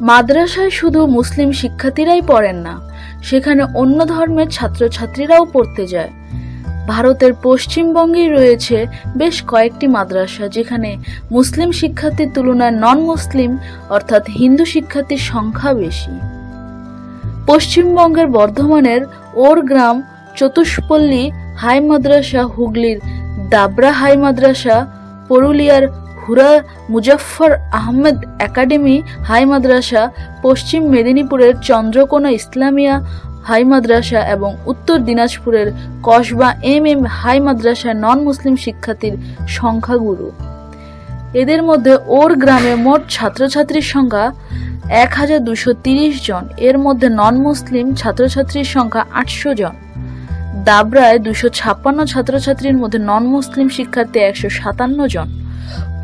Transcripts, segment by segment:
মাদ্রাসায় শুধু মুসলিম শিক্ষার্থীরাই পড়েন না, সেখানে অন্য ধর্মের ছাত্রছাত্রীরাও পড়তে যায়। ভারতের পশ্চিমবঙ্গেই রয়েছে বেশ কয়েকটি মাদ্রাসা, যেখানে মুসলিম শিক্ষার্থীর তুলনায় নন মুসলিম অর্থাৎ হিন্দু শিক্ষার্থীর সংখ্যা বেশি। পশ্চিমবঙ্গের বর্ধমানের ওর গ্রাম চতুষ্পল্লী হাই মাদ্রাসা, হুগলির দাবরা হাই মাদ্রাসা, পুরুলিয়ার হুরা মুজাফফর আহমেদ একাডেমি, হাই মাদ্রাসা, পশ্চিম মেদিনীপুরের চন্দ্রকোনা ইসলামিয়া হাই মাদ্রাসা এবং উত্তর দিনাজপুরের কসবা এম এম হাই মাদ্রাসা নন মুসলিম শিক্ষার্থীর সংখ্যাগুরু। এদের মধ্যে ওর গ্রামে মোট ছাত্রছাত্রীর সংখ্যা এক হাজার দুশো তিরিশ জন। এর মধ্যে নন মুসলিম ছাত্রছাত্রীর সংখ্যা আটশো জন। দাবরায় দুশো ছাপ্পান্ন ছাত্রছাত্রীর মধ্যে নন মুসলিম শিক্ষার্থী একশো সাতান্ন জন।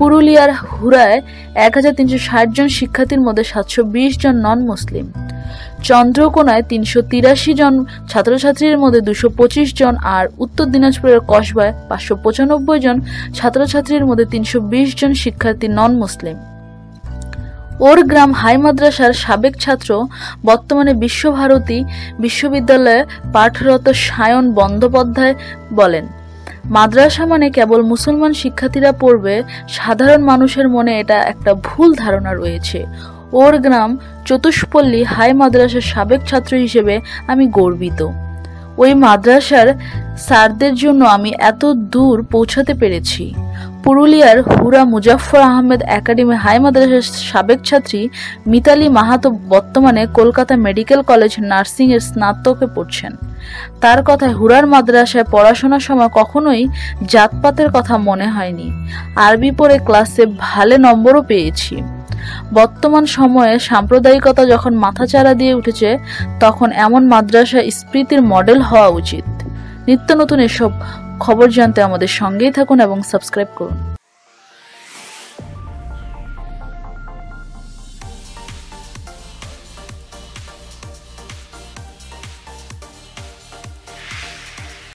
পুরুলিয়ার হুরায় এক হাজার তিনশো ষাট জন শিক্ষার্থীর মধ্যে সাতশো বিশ জন নন মুসলিম চন্দ্রকোনায় তিনশো তিরাশি জন ছাত্রছাত্রীর মধ্যে দুশো পঁচিশ জন আর উত্তর দিনাজপুরের কসবায় পাঁচশো পঁচানব্বই জন ছাত্রছাত্রীর মধ্যে তিনশো বিশ জন শিক্ষার্থী নন মুসলিম ওর গ্রাম হাই মাদ্রাসার সাবেক ছাত্র, বর্তমানে বিশ্বভারতী বিশ্ববিদ্যালয়ে পাঠরত সায়ন বন্দ্যোপাধ্যায় বলেন মাদ্রাসা মানে কেবল মুসলমান শিক্ষার্থীরা পড়বে, সাধারণ মানুষের মনে এটা একটা ভুল ধারণা রয়েছে। ওর গ্রাম চতুষ্পল্লী হাই মাদ্রাসার সাবেক ছাত্র হিসেবে আমি গর্বিত। ওই মাদ্রাসার স্যারদের জন্য আমি এত দূর পৌঁছাতে পেরেছি। পুরুলিয়ার হুরা মুজাফফর আহমেদ একাডেমি হাই মাদ্রাসার সাবেক ছাত্রী মিতালি মাহাতো বর্তমানে কলকাতা মেডিকেল কলেজ নার্সিং এর স্নাতকে পড়ছেন। তার কথায় হুরার মাদ্রাসায় পড়াশোনার সময় কখনোই জাতপাতের কথা মনে হয়নি। আরবি পড়ে ক্লাসে ভালো নম্বরও পেয়েছি। বর্তমান সময়ে সাম্প্রদায়িকতা যখন মাথাচাড়া দিয়ে উঠেছে, তখন এমন মাদ্রাসা স্মৃতির মডেল হওয়া উচিত। নিত্য নতুন এসব খবর জানতে আমাদের সঙ্গেই থাকুন এবং সাবস্ক্রাইব করুন।